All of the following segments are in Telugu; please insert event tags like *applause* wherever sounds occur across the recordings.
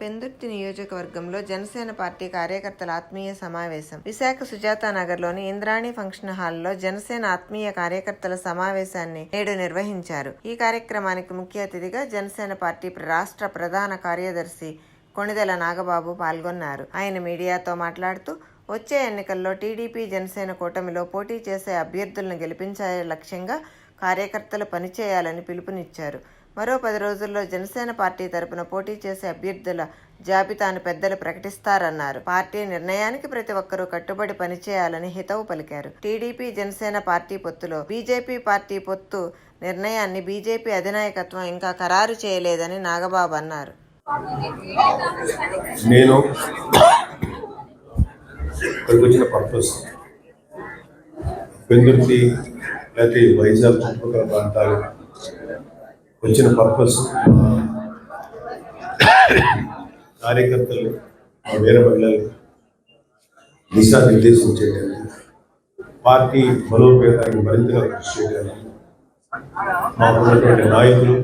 పెందుర్తి నియోజకవర్గంలో జనసేన పార్టీ కార్యకర్తల ఆత్మీయ సమావేశం. విశాఖ సుజాత నగర్లోని ఇంద్రాణి ఫంక్షన్ హాల్లో జనసేన ఆత్మీయ కార్యకర్తల సమావేశాన్ని నేడు నిర్వహించారు. ఈ కార్యక్రమానికి ముఖ్య అతిథిగా జనసేన పార్టీ రాష్ట్ర ప్రధాన కార్యదర్శి కొణిదెల నాగబాబు పాల్గొన్నారు. ఆయన మీడియాతో మాట్లాడుతూ వచ్చే ఎన్నికల్లో టీడీపీ జనసేన కూటమిలో పోటీ చేసే అభ్యర్థులను గెలిపించే లక్ష్యంగా కార్యకర్తలు పనిచేయాలని పిలుపునిచ్చారు. మరో పది రోజుల్లో జనసేన పార్టీ తరపున పోటీ చేసే అభ్యర్థుల జాబితాను పెద్దలు ప్రకటిస్తారన్నారు. పార్టీ నిర్ణయానికి ప్రతి ఒక్కరూ కట్టుబడి పనిచేయాలని హితవు పలికారు. టీడీపీ జనసేన పార్టీ పొత్తులో బీజేపీ పార్టీ పొత్తు నిర్ణయాన్ని బీజేపీ అధినాయకత్వం ఇంకా ఖరారు చేయలేదని నాగబాబు అన్నారు. నేను వచ్చిన పర్పస్ పెందుర్తి లేకపోతే వైజాగ్ చుట్టుపక్కల ప్రాంతాలు వచ్చిన పర్పస్ కార్యకర్తలు మా వీర మహిళలు దిశానిర్దేశం చేయడానికి పార్టీ బలోపేతానికి మరింతగా కృషి చేయడానికి మాకు ఉన్నటువంటి నాయకులు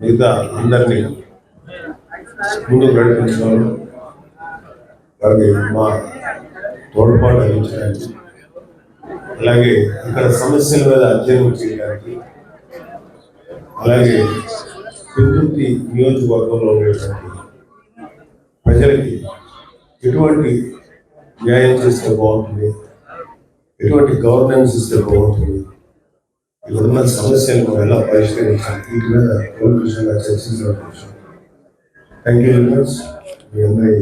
మిగతా అందరినీ ముందుకు నడిపించడం వారికి మా తోడ్పాటు అందించడానికి అలాగే ఇక్కడ సమస్యల మీద అధ్యయనం చేయడానికి అలాగే పెందుర్తి నియోజకవర్గంలో ఉండేటువంటి ప్రజలకి ఎటువంటి న్యాయం చేస్తే బాగుంటుంది? ఎటువంటి గవర్నెన్స్ ఇస్తే బాగుంటుంది? ఇక్కడ ఉన్న సమస్యలను ఎలా పరిష్కరించాలి? వీటి మీద కూలంకషంగా చర్చించడం కోసం థ్యాంక్ యూ వెరీ మచ్ మీ అందరి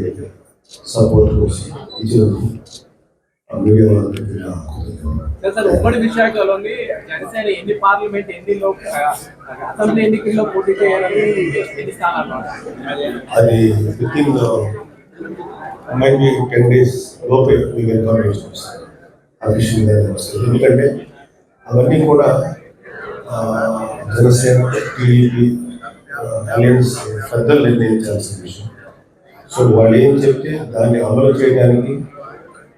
సపోర్ట్ కోసం ఇచ్చినందుకు ఉమ్మడి విశాఖలోని జనసేన ఎన్ని పార్లమెంట్ ఎన్ని అసెంబ్లీ ఎన్నికల్లో పోటీ చేయాలని ఎన్ని స్థానాలు అది విత్ ఇన్ టెన్ డేస్ లోపే మీకు ఇన్ఫర్మేషన్ వస్తుంది. అఫీషియల్గా ఎందుకంటే అవన్నీ కూడా జనసేన టీడీపీ అలయన్స్ పెద్దలు నిర్ణయించాల్సిన విషయం. సో వాళ్ళు ఏం చెప్తే దాన్ని అమలు చేయడానికి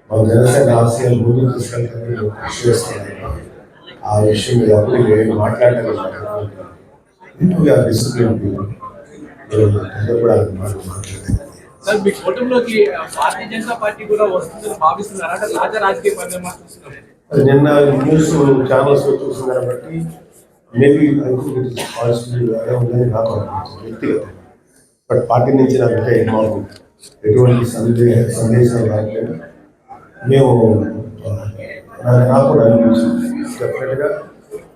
మన జనసేన ఆశయాలు ముందుకు తీసుకెళ్ళడానికి మేము కృషి చేస్తున్నాం ఆ విషయం మీద అప్పుడు నేను మాట్లాడగలను డిసిప్లిన్ తొందరపడాలని మాట మాట్లాడలేదు సార్ మీ కుటుంబంలోకి భారతీయ జనతా పార్టీ కూడా వస్తుందని భావిస్తున్నారు అంటే రాజా రాజకీయ పరిణామా చూస్తున్నారు అది నిన్న న్యూస్ ఛానల్స్ చూస్తున్నారు బట్టి maybe I think it is positive అదే ఉందని నాకు అనిపించింది వ్యక్తిగతం బట్ పార్టీ నుంచి నాకు అంటే మాకు ఎటువంటి సందేహ సందేశాలు రావట్లేదు మేము నాకు కూడా అనిపించింది డెఫినెట్గా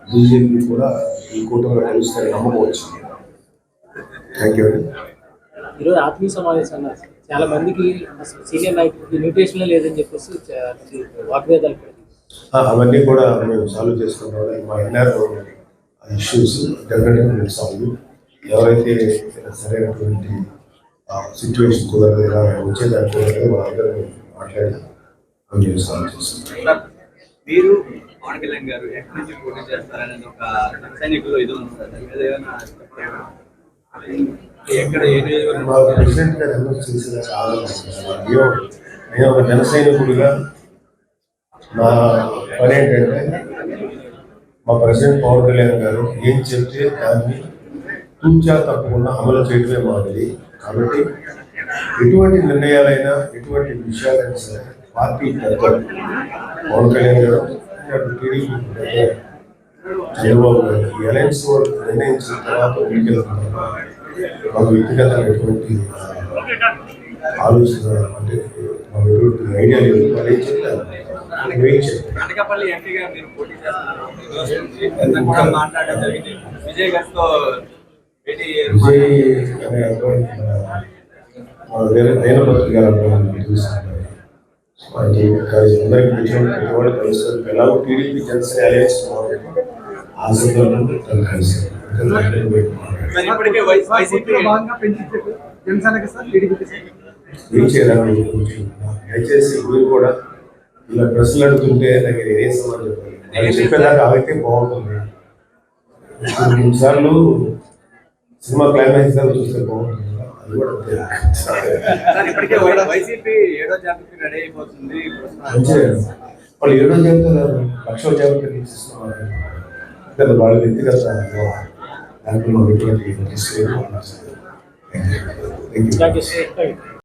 బీజేపీ కూడా ఈ కూటమిలో కలుస్తారని నమ్మకం వచ్చింది థ్యాంక్ యూ ఈరోజు ఆత్మీయ సమావేశం. చాలా మందికి సీనియర్ నాయకులకి ఇన్విటేషన్ లేదని చెప్పేసి వాగ్వేదాలు అవన్నీ కూడా మేము సాల్వ్ చేసుకుంటాం మా ఎన్ఆర్ ఇష్యూస్ డెఫినెట్గా మేము సాల్వ్ ఎవరైతే సరైనటువంటి సిచ్యువేషన్ కుదరదు ఇలా వచ్చేదానికి కుదరదు వాళ్ళందరూ మాట్లాడి మీరు పవన్ కళ్యాణ్ గారు ఎక్కడి నుంచి పోటీ చేస్తారనేది ఒక సైనికుల్లో ఇది నేను ఒక జన సైనికుడిగా నా పని ఏంటంటే మా ప్రెసిడెంట్ పవన్ కళ్యాణ్ గారు ఏం చెప్తే దాన్ని తూచా తప్పకుండా అమలు చేయడమే మాది. కాబట్టి ఎటువంటి నిర్ణయాలైనా ఎటువంటి విషయాలైనా సరే పార్టీ పెద్దలు పవన్ కళ్యాణ్ గారు టీడీపీ చంద్రబాబు గారు ఈ అలయన్స్ నిర్ణయించిన తర్వాత ఎన్నికల మాకు వ్యక్తిగతమైనటువంటి ఆలోచన అంటే మాకు ఎటువంటి ఐడియా లేదు. వాళ్ళు ఏం చెప్తారు వెయిట్ చేస్తాం అనకాపల్లి ఎంపీగా మీరు పోటీ చేస్తున్నారు. ఈ రోజు నుంచి నిన్న కూడా మాట్లాడడం జరిగింది. విజయ్ గారితో భేటీ విజయ్ అనే అబ్బాయి వేరే దైనపత్రి గారు అందరికీ కలుస్తారు. టీడీపీ జనసేన అలయన్స్ ఆ సందర్భంలో తను కలిసారు దయచేసి మీరు కూడా ఇలా ప్రశ్నలు అడుగుతుంటే నాకు ఏం నేను చెప్పేదాకా ఆగితే బాగుంటుంది. ఇప్పుడు కొన్నిసార్లు సినిమా క్లైమాక్స్ దాకా చూస్తే బాగుంటుంది. ఇప్పటికే *laughs* వైసీపీ ఏడో జాతీయ రెడీ అయిపోతుంది. వాళ్ళు ఏడో చెబుతారు లక్షల జాబితా తీసిస్తున్నారు వాళ్ళ వ్యక్తిగత దాంట్లో ఎటువంటి